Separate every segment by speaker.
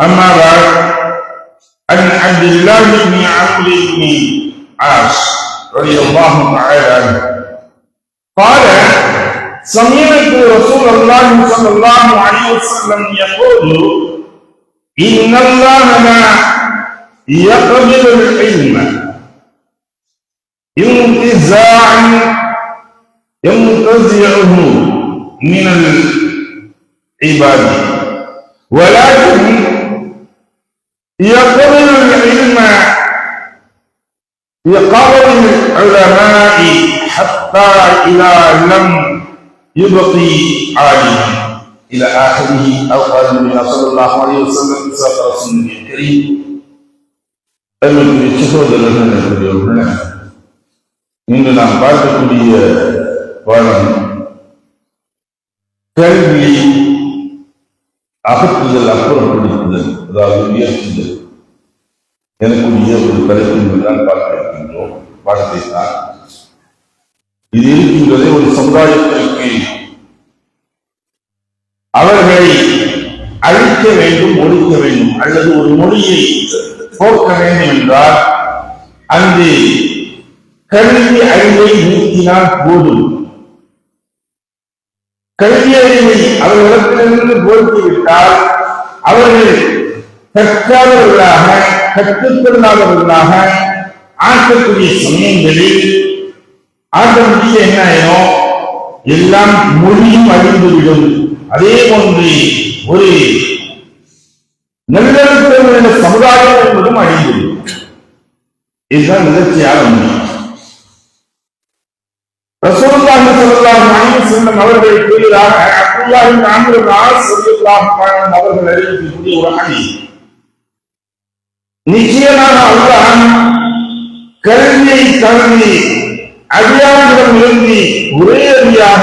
Speaker 1: أما بعد عن عبد الله بن عمرو بن عاص رضي الله تعالى عنه قال سمعت رسول الله صلى الله عليه وسلم يقول إن الله لا يقبل العلم انتزاعا ينتزعه من العباد ولكن يقبل العلم بقبر العلماء حتى إذا لم يبقي عالما إلى آخره أو قال النبي صلى الله عليه وسلم ساق رسول الكريم அன்புக்குரிய சகோதரர்கள் இன்று நாம் பார்க்கக்கூடிய பாடம் கல்வி அகற்றுதல் அப்புறப்படுத்துதல் அதாவது உயர்த்துதல் எனக்குரிய ஒரு கருத்து தான் பார்க்க இருக்கின்றோம் பாடத்தை தான். இது இருக்கின்றதே ஒரு சமுதாயத்திற்கு அவர்களை அழிக்க வேண்டும் ஒழிக்க வேண்டும் அல்லது ஒரு மொழியை போக்க வேண்டும் என்றால் அங்கு கல்வி அறிவை நீக்கினால் போதும். கல்வி அறிவை அவர்களிடத்திலிருந்து போக்கிவிட்டால் அவர்கள் கற்காதவர்களாக கற்றுக்கொள்ளாதவர்களாக ஆக்கக்கூடிய சமயங்களில் ஆட்டோமேட்டிக்கா என்ன ஆயிரும்? எல்லாம் மொழியும் அழிந்துவிடும். அதே போன்று ஒரு நல்லெழுத்தமுள்ள சமுதாயம் என்பதும் அழிந்துவிடும். இதுதான் நிகழ்ச்சியாக உண்மை ரசூலுல்லாஹி ஸல்லல்லாஹு அலைஹி வஸல்லம் அவர்கள் கூறியதாக அப்துல்லாஹ் இப்னு அம்ர் அவர்கள் அறிவிக்கக்கூடிய ஒரு ஹதீஸ். நிச்சயமாக அல்லாஹ் கல்வியை தழுவி அடியாரிடம் இருந்து ஒரே அடியாக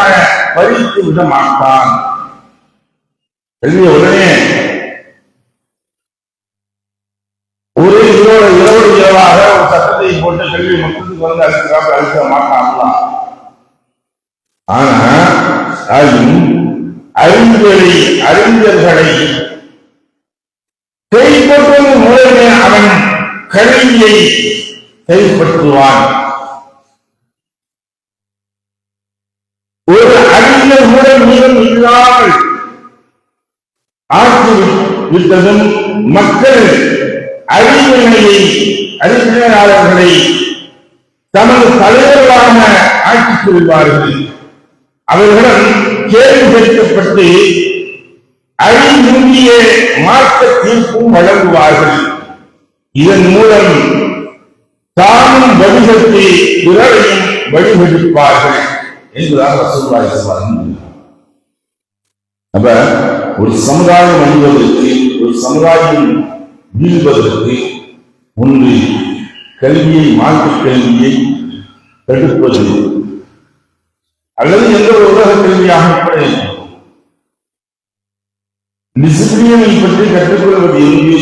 Speaker 1: பறித்து விட மாட்டான் கல்விய உடனே ஒரே இரவு இரவு இரவாக ஒரு சட்டத்தை போட்டு கல்வி மக்களுக்கு வந்து அழிக்கிறாங்க அழிக்க மாட்டான் ஆனா அதுவும் அறிஞரை அறிஞர்களை கைப்பற்றுவதன் மூலமே அவன் கல்வியை கைப்பற்றுவான் ஒரு அறிஞர் மூலம் மீதம் இல்லாமல் ஆட்சி விட்டதும் மக்கள் அறிவினையை அறிவியலாளர்களை தமது தலைவர்களாக ஆக்கிக் கொள்வார்கள் அவர்களிடம் கேள்வி கேட்கப்பட்டு அறிவுந்திய மார்க்க தீர்ப்பும் வழங்குவார்கள் இதன் மூலம் தானும் வழிகட்டி பிறரையும் வழிகெடுப்பார்கள் என்பதாக வசூலாய் அப்ப ஒரு சமுதாயம் அழிவதற்கு ஒரு சமுதாயம் வீழ்வதற்கு ஒன்று கல்வியை மாற்று கல்வியை தடுப்பது அல்லது எந்த ஒரு உலக கல்வியாக கூட பற்றி கற்றுக்கொள்வது எங்கு?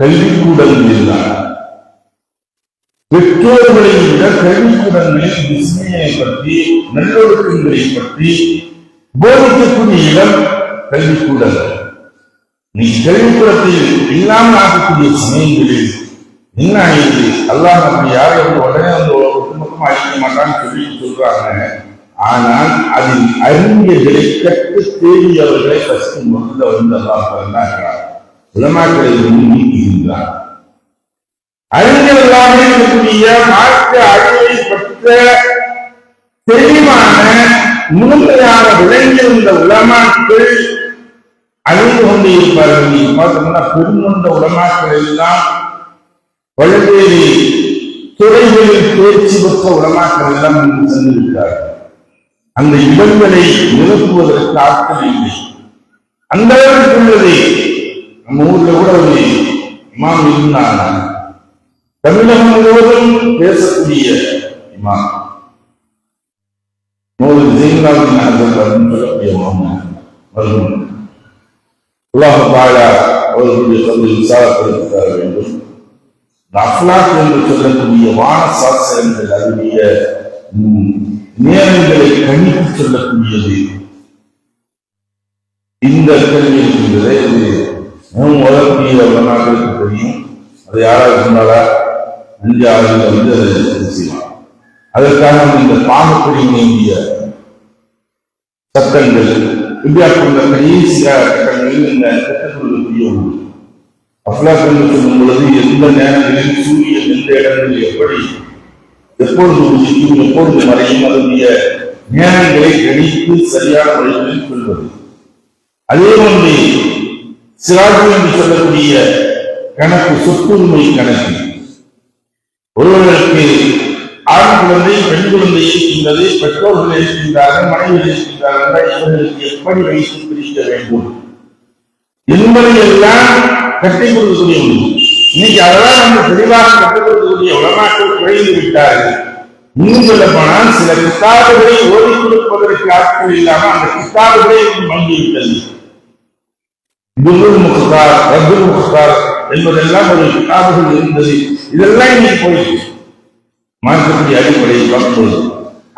Speaker 1: கல்விக்கூடங்கள் தான். பெற்றோர்களை விட கல்விக்கூடங்களில் டிசிப்ளினை பற்றி நல்லொழுக்கங்களை பற்றி போதிக்கக்கூடிய இடம் கல்விக்கூடங்கள். நீ கல்விக்கூடத்தில் இல்லாமல் ஆகக்கூடிய சமயங்களில் என்ன ஆயிடுது அல்லாஹ் நம்ம யாரும் உடனே அந்த ஒட்டுமொத்தமாக அழிக்க மாட்டான்னு சொல்லி சொல்றாங்க. ஆனால் அதில் அறிஞர்களை கற்று தேடியவர்களை ஃபர்ஸ்ட் முதல்ல வந்து அல்லாஹ் பிறந்தாகிறார் உலமாக்களை வந்து நீக்குகின்றார் அறிஞர்களாக இருக்கக்கூடிய மாற்று அறிவை பெற்ற தெளிவான முழுமையாக விளங்கியிருந்த உலமாக்கள் அழிந்து கொண்டு இருப்பார்கள். நீங்க பார்த்தோம்னா பெருங்கொண்ட உலமாக்கள் எல்லாம் பல்வேறு துறைகளில் தேர்ச்சி பெற்ற உலமாக்கள் எல்லாம் சென்றிருக்கிறார்கள் அந்த இடங்களை நிரப்புவதற்கு ஆட்கள் இல்லை. அந்த அளவுக்கு உள்ளது நம்ம ஊர்ல கூட ஒரு இமாம் இருந்தாங்க. தமிழகம் முழுவதும் பேசக்கூடிய இமாம். நூறு ஜெயிலாவின் சொல்லக்கூடிய மருத்துவம் அல்லாஹ் தாலா அவர்களுடைய சொல்லை விசாரப்படுத்தி வேண்டும். அஃப்லாக் என்று சொல்லக்கூடிய வான சாஸ்திரங்கள் அறிவிய நேரங்களை கணித்து சொல்லக்கூடியது. இந்த கல்வி இருக்கின்றதே இது நம் உலகக்கூடிய வரலாற்றுக்கு தெரியும். அது யாராவது சொன்னாலா? அஞ்சு ஆறு வந்து அதை செய்யலாம் அதற்காக இந்த பாகப்படி பாகப்பிரிவினையுடைய சட்டங்கள் இந்தியாவுக்குள்ள கடைசி கட்டங்களில் இந்த சட்டங்களுடைய ஒன்று அப்லாக்கள் சொல்லும் பொழுது எந்த நேரங்களில் சூரியன் எந்த இடங்களில் எப்படி எப்பொழுது உதிக்கும் எப்பொழுது மறையும் அதனுடைய நேரங்களை கணித்து சரியான வழிகளில் சொல்வது அதே போன்று சிராஜு என்று சொல்லக்கூடிய கணக்கு சொத்துரிமை கணக்கு. ஒருவர்களுக்கு ஆண் குழந்தை பெண் குழந்தை இருக்கின்றது பெற்றோர்கள் இருக்கின்றார்கள் மனைவிகள் இருக்கின்றார்கள் இவர்களுக்கு எப்படி வைத்து பிரிக்க வேண்டும்? என்பதை எல்லாம் கட்டிக் கொடுக்கக்கூடிய இன்னைக்கு அதெல்லாம் நம்ம தெளிவாக கற்றுக் கொடுக்கக்கூடிய உலமாக்கள் குறைந்து விட்டார்கள். இன்னும் சொல்ல போனால் சில கித்தாபுகளை ஓடி கொடுப்பதற்கு ஆட்கள் இல்லாமல் அந்த கித்தாபுகளை மங்கிவிட்டது. துருள் முக்தார் ரத்துல் முக்தார் என்பதெல்லாம் ஒரு கிதாபுகள் இருந்தது. இதெல்லாம் இன்னைக்கு போயிட்டு மாற்றக்கூடிய அடிப்படை பார்க்கும்போது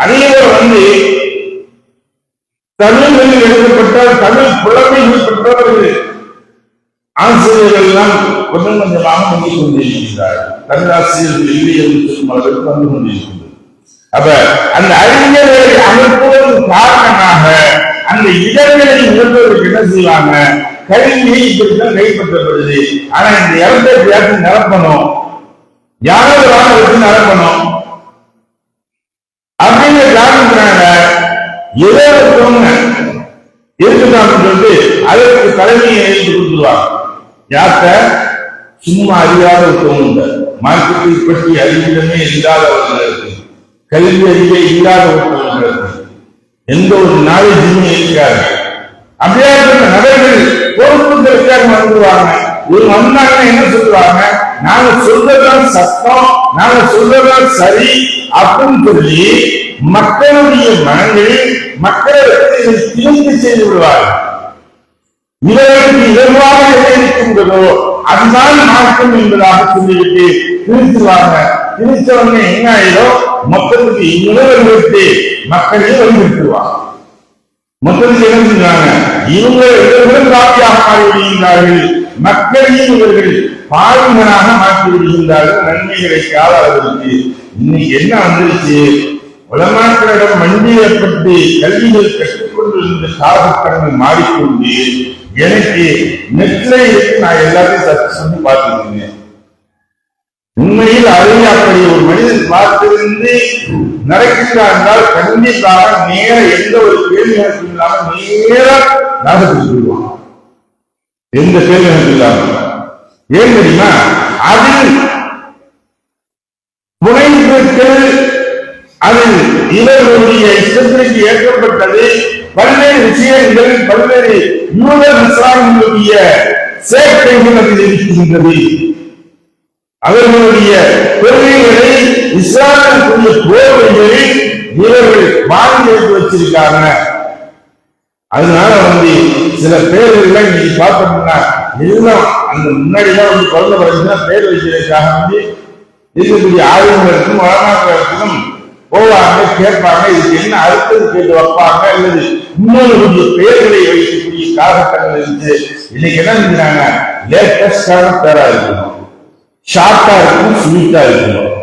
Speaker 1: அதே வந்து தமிழில் எழுதப்பட்ட தமிழ் புலமைகள் பெற்றவர்கள் ஆசிரியர்கள் எல்லாம் கொஞ்சம் கொஞ்சமாக வந்து கொண்டிருக்கின்றார் தமிழாசிரியர்கள் இல்லை என்று சொல்லும் அளவிற்கு வந்து கொண்டிருக்கின்றது. அப்ப அந்த அறிஞர்களை அமைப்பதற்கு காரணமாக அந்த இடங்களை உணர்வதற்கு என்ன செய்வாங்க? கல்வியை இப்படித்தான் கைப்பற்றப்படுது. ஆனா இந்த இடத்தை எப்படியாச்சும் நிரப்பணும்? யாரோ வச்சு நிரப்பணும்? அப்படிங்கிற காரணத்தினால ஏதோ ஒருத்தவங்க இருக்குதான்னு சொல்லிட்டு அதற்கு தலைமையை எழுதி கொடுத்துருவாங்க. யார்கிட்ட? சும்மா அறியாத ஒருத்தவங்க மார்க்கெட்டை பற்றி அறிவிடமே இல்லாதவர்களுக்கு கல்வி அறிவே இல்லாத ஒருத்தவங்களுக்கு எந்த ஒரு நாலேஜுமே இருக்காது. அப்படியே இருக்கிற நபர்கள் பொறுப்புகளுக்காக வந்துருவாங்க இவங்க வந்தாங்கன்னா என்ன சொல்லுவாங்க? நாங்க சொல்றதுதான் சத்தம் நாங்க சொல்றதுதான் சரி அப்படின்னு சொல்லி மக்களுடைய மனங்களில் மக்களை திரும்பி செய்து விடுவார்கள். இறைவனுக்கு எவ்வாறு எதிர்க்கின்றதோ அதுதான் மாற்றம் என்பதாக சொல்லிவிட்டு திருத்துவாங்க திருத்தவங்க என்ன ஆயிடும்? மொத்தத்துக்கு இவர்களுக்கு மக்களே வழிபடுத்துவாங்க மக்களுக்கு என்ன செஞ்சாங்க இவங்க இவர்களும் காப்பியாக மாறி விடுகின்றார்கள் மக்களையும் இவர்கள் பாலிமனாக மாற்றி விடுகின்றார்கள். நன்மைகளை காலாவதற்கு. இன்னைக்கு என்ன வந்துருச்சு? உலமாக்களிடம் மண்டியப்பட்டு கல்விகள் கற்றுக்கொண்டிருந்த காலகட்டங்கள் மாறிக்கொண்டு எனக்கு நெட்ல இருக்கு நான் எல்லாத்தையும் சர்ச் பண்ணி பார்த்துருக்கேன் உண்மையில் அதை அப்படி ஒரு மனிதன் பார்த்திருந்து நடக்கிறார் என்றால் கண்டிப்பாக நேர எந்த ஒரு கேள்வி எனக்கு இல்லாமல் நேர நரகத்துக்கு போயிடுவான். எந்த கேள்வி எனக்கு இல்லாமல் ஏன் தெரியுமா? அதில் புனைந்தர்கள் அது இவர்களுடைய இஷ்டத்திற்கு ஏற்கப்பட்டது பல்வேறு விஷயங்கள் பல்வேறு யூதர் இஸ்லாமியுடைய சேர்க்கைகள் அதில் இருக்கின்றது. அவர்களுடைய கொள்கைகளை இஸ்லாமிய கோவைகளை இவர்கள் வாங்கி எடுத்து வச்சிருக்காங்க. அதனால வந்து சில பேர்கள் நீங்க பார்த்தோம்னா எல்லாம் அந்த முன்னாடி வந்து குழந்தை பிறகுதான் பேர் வைக்கிறதுக்காக வந்து இருக்கக்கூடிய ஆளுநர்களுக்கும் வளமாக்களுக்கும் போவாங்க கேட்பாங்க இதுக்கு என்ன அடுத்தது கேட்டு வைப்பாங்க அல்லது இன்னொரு பெயர்களை வைக்கக்கூடிய காலகட்டங்கள் இருந்து இன்னைக்கு என்ன செஞ்சாங்க லேட்டஸ்டான பேரா இருக்கணும். ஷார்ட்டா இருக்கணும் ஸ்வீட்டா இருக்கணும்.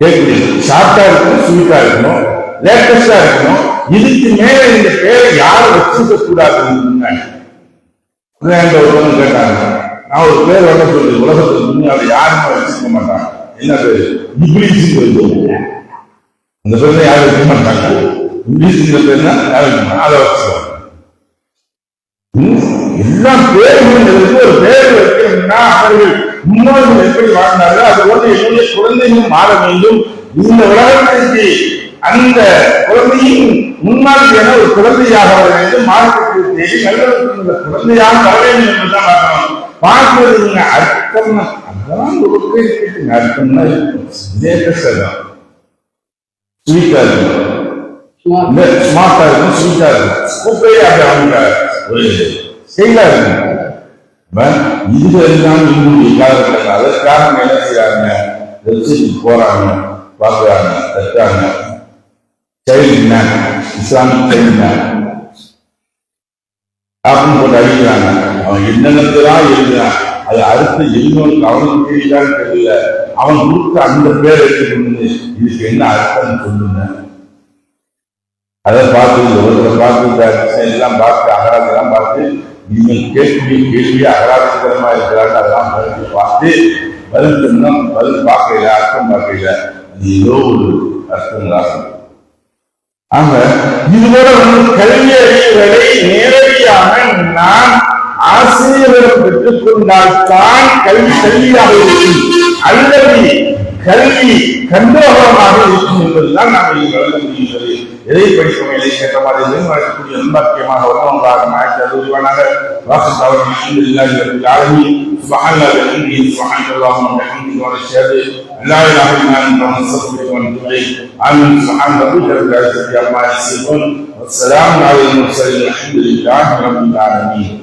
Speaker 1: கேட்குறீங்க? ஷார்ட்டா இருக்கணும் ஸ்வீட்டா இருக்கணும். லேட்டஸ்டா இருக்கணும். இதுக்கு மேல இந்த பேரை யாரும் வச்சிருக்க கூடாதுன்னு ஒருவங்க கேட்டாங்க. நான் ஒரு பேர் வர சொல்லி உலகத்துக்கு முன்னாடி யாருமே வச்சிருக்க மாட்டாங்க. என்ன பேரு சொல்லுவோம் அந்த பேர்ல யாரும் வைக்க மாட்டாங்க இங்கிலீஷ் பேர்னா யாரும் வைக்க மாட்டாங்க அதை வச்சுருவாங்க எல்லா பேர்களுக்கு ஒரு பேர் வைக்கணும்னா அவர்கள் முன்னோர்கள் எப்படி வாழ்ந்தார்கள்? அது போல என்னுடைய குழந்தையும் மாற வேண்டும். இந்த உலகத்திற்கு அந்த குழந்தையின் முன்னாள் என ஒரு குழந்தையாக வர வேண்டும். மார்க்கத்தில் தேடி நல்ல குழந்தையாக வர வேண்டும் என்றுதான் பார்க்கணும். பார்க்கிறதுங்க அர்த்தம் அதான் ஒரு பேர் கேட்டுங்க அர்த்தம்னா இதே. பேசலாம் ஸ்வீட்டா இருக்கும் இந்த ஸ்மார்ட்டா இருக்கும் ஸ்வீட்டா இருக்கும் குப்பையா அவங்க ஒரு ஸ்டைலா இருக்கும் அப்ப இது எல்லாம் இவங்களுடைய காலகட்டங்கள் அதற்காக அவங்க என்ன செய்யறாங்க வெப்சைட்டுக்கு போறாங்க பார்க்கறாங்க தட்டாங்க child man Islamic child man அப்படின்னு போட்டு அடிக்கிறாங்க. அவன் என்னென்னலாம் எழுதினான் அது அடுத்து எழுந்தவனுக்கு அவனுக்கு தெரியலான்னு தெரியல. அவன் கொடுத்த அந்த பேர் எடுத்துக்கொண்டு இதுக்கு என்ன அர்த்தம் சொல்லுங்க? அதை பார்த்து ஒருத்தரை பார்த்து எல்லாம் பார்த்து அகராதெல்லாம் பார்த்து நீங்கள் கேட்கக்கூடிய கேள்வி அகராதகரமா இருக்கிறாங்க அதெல்லாம் பதில் பார்த்து பதில் சொன்னோம் பதில் பார்க்கல அர்த்தம் பார்க்கல. ஏதோ ஒரு அர்த்தம் தான் ஆக இதுவரை வந்து கல்வி அறிவுகளை நேரடியாக நான் ஆசிரியரிடம் பெற்றுக் தான் கல்வி கல்வியாக இருக்கும். அல்லது கல்வி கண்டோகமாக இருக்கும் என்பதுதான் நாம் இங்கு வழங்க முடிகின்றது எதை படிக்கும் எதை கேட்ட மாதிரி நடக்கக்கூடிய நண்பக்கியமாக வருவதாக நாயக்கு அறிவுரிவானாக வாசல் அவர்கள் இல்லாத ஆளுமி سبحان الله وبحمده سبحان الله وبحمده ونشهد ان لا اله الا انت ونستغفرك ونتوب اليك امين سبحان ربك رب العزه عما يصفون والسلام على المرسلين الحمد لله رب العالمين